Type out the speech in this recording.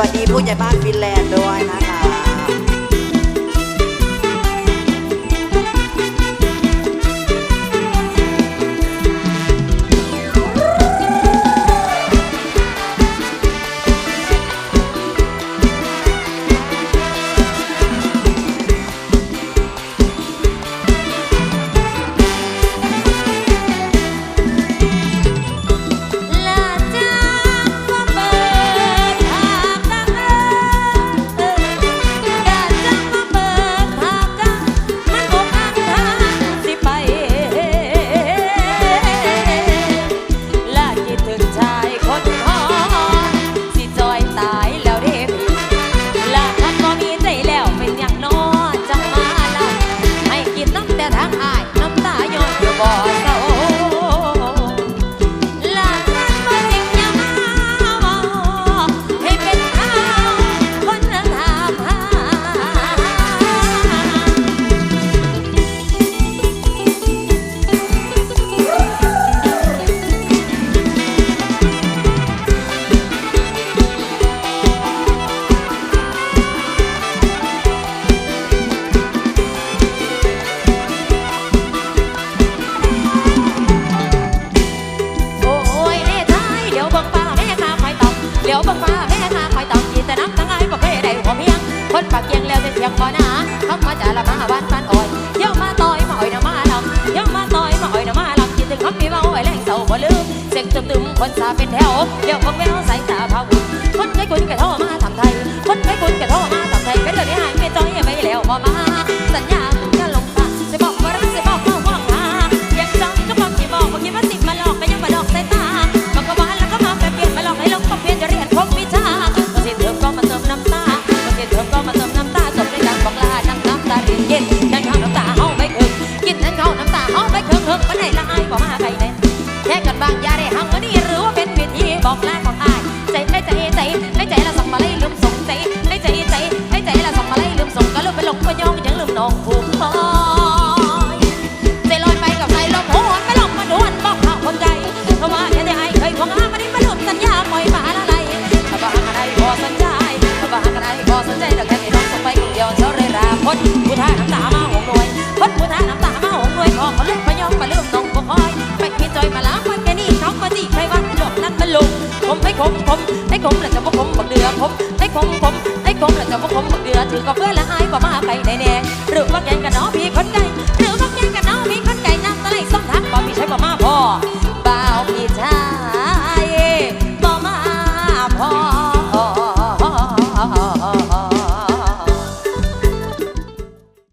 วัสดีผู้ใหญ่บ้านฟินแลนด์ด้วยนะคะ เดี๋ยวบิ่งฟ้าแม่ข้าคอยตอบกินแต่น้ำทั้งไงบ่เคยได้หัวเมียง คนปากเกียงแล้วจะเสียงบ่หนาคำมาจ่าละมาบ้านบ้านอ่อยเดี๋ยวมาต่อยมาอ่อยนะมาลำเดี๋ยวมาต่อยมาอ่อยนะมาลำคิดถึงคำมีเมาไอ้แรงเศร้าบ่ลืมเสียงตึมๆคนสาเป็นแถวเดี๋ยวเบิ่งแววสายตาพาวุ่นคนเคยคุ้นแก่โทรมาทำไทย คนเคยคุ้นแก่โทรมาทำไทยเป็นเรื่องที่หายไม่จ้อยไม่แล้วบ่มาสัญญา ข้าวน้ำตาเฮาไม่คืนคืนปาไหนละอายบ่มาใครแน่แค่กันบางยาได้หังวันนี้หรือว่าเป็นพิธีบอกลาของอาย ใจใจใจใจในใจละส่งมาไล่ลืมส่งใจในใจใจในใจละส่งมาไล่ลืมส่งก็ลืมไปหลงไปยองยังลืมน้องผูกคอยใจลอยไปกับใจลมโหนไม่ลมมาโดนบอกข่าคนใจเพราะว่าแค่ได้ไอเคยคงอ้ามาได้มาลืมสัญญาปล่อยมาละไรถ้าบ้ากันได้พอสนใจถ้าบ้ากันได้พอสนใจแต่แค่ที่น้องส่งไปคนเดียวเท่าไรราคนผู้ท่าน้ำตามาหงหน่วยคนผู้ท่าน้ำ องมาหงหน่วยขอเขาลุกพยองมาลืมน้องก็คอยไปพี่จอยมาล้างมันแค่นี้ท้องมาจีใครวันหลอกนั้นมันลุกผมให้คมผมให้คมแล้วจะบอกผมบักเดือผมให้คมผมให้คมแล้วจะบอกผมบักเดือถือก็เพื่อละอายบ่มาไปแน่ๆหรือว่าแกงกันน้องพี่คนไกล